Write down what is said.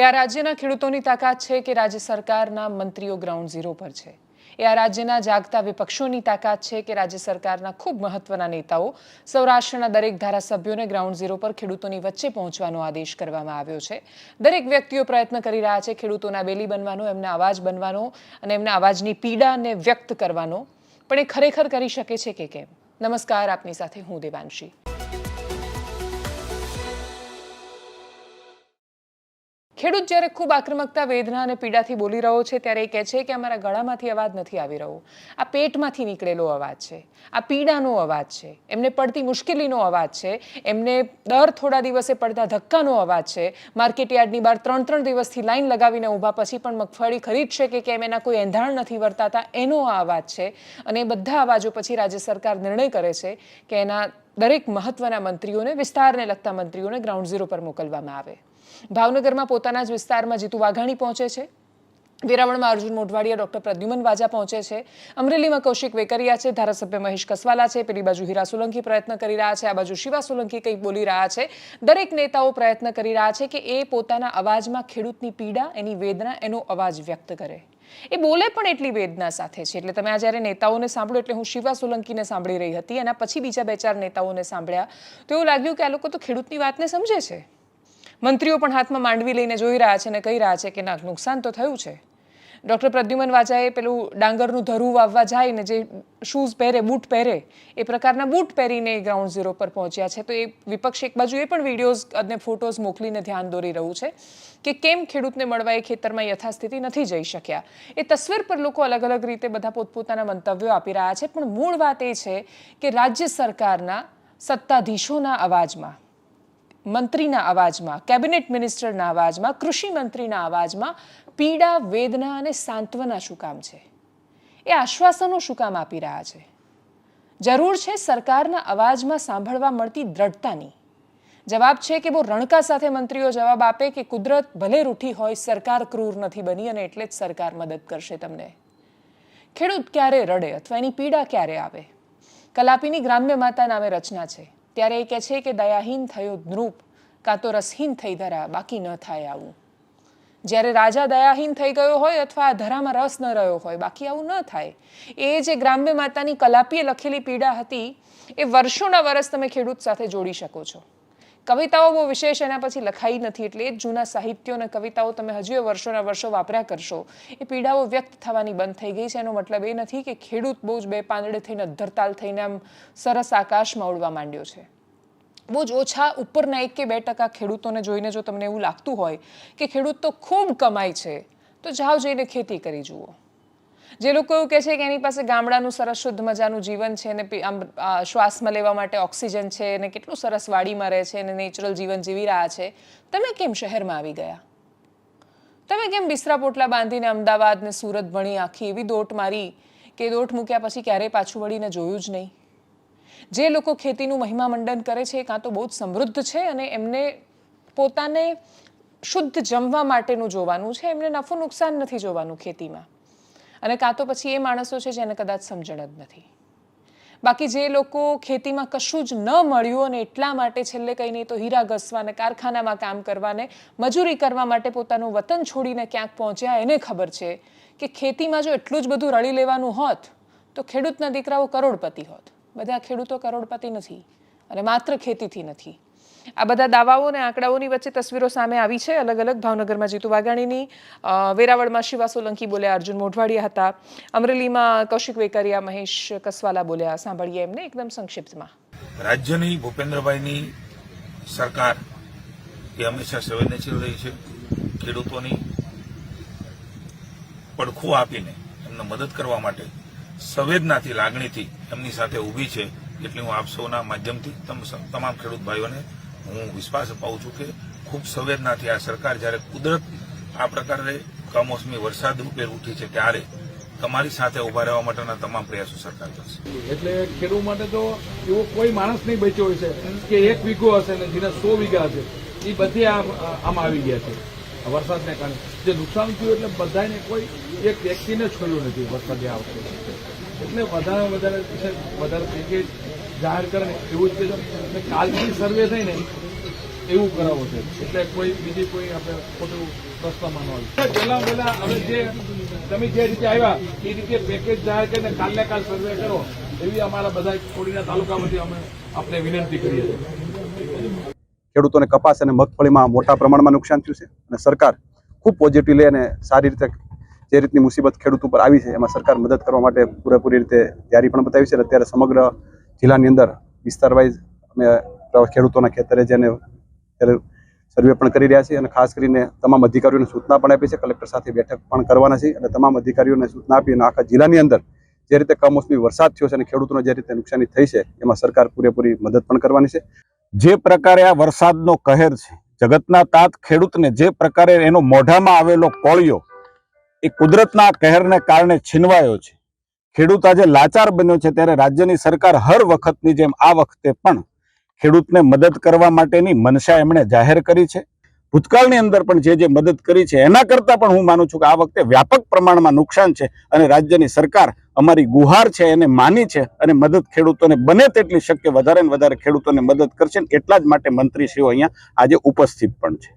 એ આ રાજ્યના ખેડૂતોની તાકાત છે કે રાજ્ય સરકારના મંત્રીઓ ગ્રાઉન્ડ ઝીરો પર છે. એ આ રાજ્યના જાગતા વિપક્ષોની તાકાત છે કે રાજ્ય સરકારના ખૂબ મહત્વના નેતાઓ સૌરાષ્ટ્રના દરેક ધારાસભ્યોને ગ્રાઉન્ડ ઝીરો પર ખેડૂતોની વચ્ચે પહોંચવાનો આદેશ કરવામાં આવ્યો છે. દરેક વ્યક્તિઓ પ્રયત્ન કરી રહ્યા છે ખેડૂતોના બેલી બનવાનો, એમના અવાજ બનવાનો અને એમના અવાજની પીડાને વ્યક્ત કરવાનો. પણ એ ખરેખર કરી શકે છે કે કેમ? નમસ્કાર, આપની સાથે હું દેવાંશી. ખેડૂત જ્યારે ખૂબ આક્રમકતા, વેદના અને પીડાથી બોલી રહ્યો છે, ત્યારે એ કહે છે કે અમારા ગળામાંથી અવાજ નથી આવી રહ્યો. આ પેટમાંથી નીકળેલો અવાજ છે. આ પીડાનો અવાજ છે. એમને પડતી મુશ્કેલીનો અવાજ છે. એમને દર થોડા દિવસે પડતા ધક્કાનો અવાજ છે. માર્કેટ યાર્ડની બહાર ત્રણ ત્રણ દિવસથી લાઈન લગાવીને ઊભા પછી પણ મગફળી ખરીદશે કે કેમ એના કોઈ એંધાણ નથી વર્તાતા, એનો આ અવાજ છે. અને બધા અવાજો પછી રાજ્ય સરકાર નિર્ણય કરે છે કે એના દરેક મહત્વના મંત્રીઓને, વિસ્તારને લગતા મંત્રીઓને ગ્રાઉન્ડ ઝીરો પર મોકલવામાં આવે. ભાવનગરમાં પોતાના જ વિસ્તારમાં જીતુ વાઘાણી પહોંચે છે. વેરાવળમાં અર્જુન મોઢવાડિયા, ડોક્ટર પ્રદ્યુમન વાજા પહોંચે છે. અમરેલીમાં કૌશિક વેકરિયા છે, ધારાસભ્ય મહેશ કસવાલા છે, પેલી બાજુ હીરા સોલંકી પ્રયત્ન કરી રહ્યા છે, આ બાજુ શિવા સોલંકી કંઈક બોલી રહ્યા છે. દરેક નેતાઓ પ્રયત્ન કરી રહ્યા છે કે એ પોતાના અવાજમાં ખેડૂતની પીડા, એની વેદના, એનો અવાજ વ્યક્ત કરે. એ બોલે પણ એટલી વેદના સાથે છે. એટલે તમે આ જ્યારે નેતાઓને સાંભળો, એટલે હું શિવા સોલંકીને સાંભળી રહી હતી. એના પછી બીજા બે ચાર નેતાઓને સાંભળ્યા. તો એવું લાગ્યું કે આ લોકો તો ખેડૂતની વાતને સમજે છે. મંત્રીઓ પણ હાથમાં માંડવી લઈને જોઈ રહ્યા છે અને કહી રહ્યા છે કે ના, નુકસાન તો થયું છે. ડૉક્ટર પ્રદ્યુમન વાજાએ પેલું ડાંગરનું ધરું વાવવા જાય ને જે શૂઝ પહેરે, બૂટ પહેરે, એ પ્રકારના બૂટ પહેરીને એ ગ્રાઉન્ડ ઝીરો પર પહોંચ્યા છે. તો એ વિપક્ષ એક બાજુ એ પણ વિડીયોઝ અને ફોટોઝ મોકલીને ધ્યાન દોરી રહ્યું છે કે કેમ ખેડૂતને મળવા એ ખેતરમાં યથાસ્થિતિ નથી જઈ શક્યા. એ તસવીર પર લોકો અલગ અલગ રીતે બધા પોતપોતાના મંતવ્યો આપી રહ્યા છે. પણ મૂળ વાત એ છે કે રાજ્ય સરકારના સત્તાધીશોના અવાજમાં મંત્રીના અવાજમાં, કેબિનેટ મિનિસ્ટરના અવાજમાં, કૃષિ મંત્રીના અવાજમાં પીડા, વેદના અને સાંત્વના શું કામ છે? એ આશ્વાસનો શું કામ આપી રહ્યા છે? જરૂર છે સરકારના અવાજમાં સાંભળવા મળતી દ્રઢતાની. જવાબ છે કે બહુ રણકા સાથે મંત્રીઓ જવાબ આપે કે કુદરત ભલે રૂઠી હોય, સરકાર ક્રૂર નથી બની અને એટલે જ સરકાર મદદ કરશે તમને. ખેડૂત ક્યારે રડે અથવા એની પીડા ક્યારે આવે? કલાપીની ગ્રામ્ય માતા નામે રચના છે. ત્યારે એ કહે છે કે દયાહીન થયો નૃપ, કાં તો રસહીન થઈ ધરા, બાકી ન થાય આવું. જ્યારે રાજા દયાહીન થઈ ગયો હોય અથવા આ ધરામાં રસ ન રહ્યો હોય, બાકી આવું ન થાય. એ જે ગ્રામ્ય માતાની કલાપીએ લખેલી પીડા હતી, એ વર્ષોના વર્ષ તમે ખેડૂત સાથે જોડી શકો છો. કવિતાઓ બહુ વિશેષ એના પછી લખાઈ નથી એટલે એ જૂના સાહિત્યો અને કવિતાઓ તમે હજી વર્ષોના વર્ષો વાપર્યા કરશો, એ પીડાઓ વ્યક્ત થવાની બંધ થઈ ગઈ છે. એનો મતલબ એ નથી કે ખેડૂત બહુ જ બે પાંદડે થઈને, અધ્ધરતાલ થઈને આમ સરસ આકાશમાં ઉડવા માંડ્યો છે. બહુ જ ઓછા ઉપરના એક કે બે ટકા ખેડૂતોને જોઈને જો તમને એવું લાગતું હોય કે ખેડૂત તો ખૂબ કમાય છે, તો જાઓ જઈને ખેતી કરી જુઓ. જે લોકો એવું કહે છે કે એની પાસે ગામડાનું સરસ શુદ્ધ મજાનું જીવન છે ને શ્વાસમાં લેવા માટે ઓક્સિજન છે ને કેટલું સરસ વાડીમાં રહે છે ને નેચરલ જીવન જીવી રહ્યા છે. તમે કેમ શહેરમાં આવી ગયા? તમે કેમ બિસ્તરા પોટલા બાંધીને અમદાવાદ ને સુરત ભણી આખી એવી દોટ મારી કે દોટ મૂક્યા પછી ક્યારેય પાછું વળીને જોયું જ નહીં? જે લોકો ખેતીનું મહિમા મંડન કરે છે, કાં તો બહુ જ સમૃદ્ધ છે અને એમને પોતાને શુદ્ધ જમવા માટેનું જોવાનું છે, એમને નફો નુકસાન નથી જોવાનું ખેતીમાં. અને કાં તો પછી એ માણસો છે જેને કદાચ સમજણ જ નથી. બાકી જે લોકો ખેતીમાં કશું જ ન મળ્યું અને એટલા માટે છેલ્લે કંઈ નહીં તો હીરા ઘસવાને, કારખાનામાં કામ કરવાને, મજૂરી કરવા માટે પોતાનું વતન છોડીને ક્યાંક પહોંચ્યા, એને ખબર છે કે ખેતીમાં જો એટલું જ બધું રળી લેવાનું હોત, તો ખેડૂતના દીકરાઓ કરોડપતિ હોત. બધા ખેડૂતો કરોડપતિ નથી અને માત્ર ખેતીથી નથી. આ બધા દાવાઓ અને આંકડાઓની વચ્ચે તસવીરો સામે આવી છે. અલગ અલગ ભાવનગરમાં જીતુ વાઘાણીની વેરાવળમાં શિવા સોલંકી બોલ્યા, અર્જુન મોઢવાડિયા હતા. અમરેલીમાં કૌશિક વેકરિયા, મહેશ કસવાલા બોલ્યા, સાંભળીએ એમને એકદમ સંક્ષિપ્તમાં. રાજ્યની ભૂપેન્દ્રભાઈની સરકાર એ હંમેશા સંવેદનશીલ રહી છે. ખેડૂતોની પડખું આપીને એમને મદદ કરવા માટે સંવેદનાથી, લાગણીથી એમની સાથે ઊભી છે. એટલે હું આપ સૌના માધ્યમથી તમ- તમામ ખેડૂત ભાઈઓને હું વિશ્વાસ અપાવું છું કે ખૂબ સંવેદનાથી આ સરકાર જ્યારે કુદરત આ પ્રકારે કમોસમી વરસાદ રૂપે ઉઠી છે ત્યારે તમારી સાથે ઊભા રહેવા માટેના તમામ પ્રયાસો સરકાર કરશે. એટલે ખેડૂત માટે તો એવો કોઈ માણસ નહીં બચ્યો હોય છે કે એક વીઘો હશે ને જેના સો વીઘા હશે, એ બધે આમ આવી ગયા છે. વરસાદને કારણે. જે નુકસાન થયું એટલે બધાને કોઈ એક વ્યક્તિને છોડ્યું નથી વરસાદે આવશે એટલે વધારે વધારે વધારે પેકેજ જાહેર કરે એવું જ કે કાલથી સર્વે થઈને એવું કરાવો છે. એટલે કોઈ બીજી કોઈ આપણે ખોટું પ્રશ્ન માનવા પહેલા પહેલા હવે જે તમે જે રીતે આવ્યા, એ રીતે પેકેજ જાહેર કરીને કાલને કાલ સર્વે કરો, એવી અમારા બધા કોડીના તાલુકામાંથી અમે આપણે વિનંતી કરીએ છીએ. ખેડૂતોને કપાસ અને મગફળીમાં મોટા પ્રમાણમાં નુકસાન થયું છે અને સરકાર ખૂબ પોઝિટિવ લે અને સારી રીતે જે રીતની મુસીબત ખેડૂત ઉપર આવી છે, એમાં સરકાર મદદ કરવા માટે પૂરેપૂરી રીતે તૈયારી પણ બતાવી છે અને અત્યારે સમગ્ર જિલ્લાની અંદર વિસ્તાર વાઇઝ અમે ખેડૂતોના ખેતરે જઈને સર્વે પણ કરી રહ્યા છીએ અને ખાસ કરીને તમામ અધિકારીઓને સૂચના પણ આપી છે. કલેક્ટર સાથે બેઠક પણ કરવાના છે અને તમામ અધિકારીઓને સૂચના આપી અને આખા જિલ્લાની અંદર જે રીતે કમોસમી વરસાદ થયો છે અને ખેડૂતોને જે રીતે નુકસાની થઈ છે, એમાં સરકાર પૂરેપૂરી મદદ પણ કરવાની છે. જે પ્રકારે આ વરસાદનો કહેર છે, જગતના તાત ખેડૂતને જે પ્રકારે એનો મોઢામાં આવેલો કોળિયો, એ કુદરતના કહેરને કારણે છીનવાયો છે. ખેડૂત આજે લાચાર બન્યો છે ત્યારે રાજ્યની સરકાર હર વખતની જેમ આ વખતે પણ ખેડૂતને મદદ કરવા માટેની મનસા એમણે જાહેર કરી છે. ભૂતકાળની અંદર પણ જે જે મદદ કરી છે, એના કરતાં પણ હું માનું છું કે આ વખતે વ્યાપક પ્રમાણમાં નુકસાન છે અને રાજ્યની સરકાર અમારી ગુહાર છે, એને માની છે અને મદદ ખેડૂતોને બને તેટલી શક્ય વધારે ને વધારે ખેડૂતોને મદદ કરશે એટલા જ માટે મંત્રીશ્રીઓ અહીંયા આજે ઉપસ્થિત પણ છે.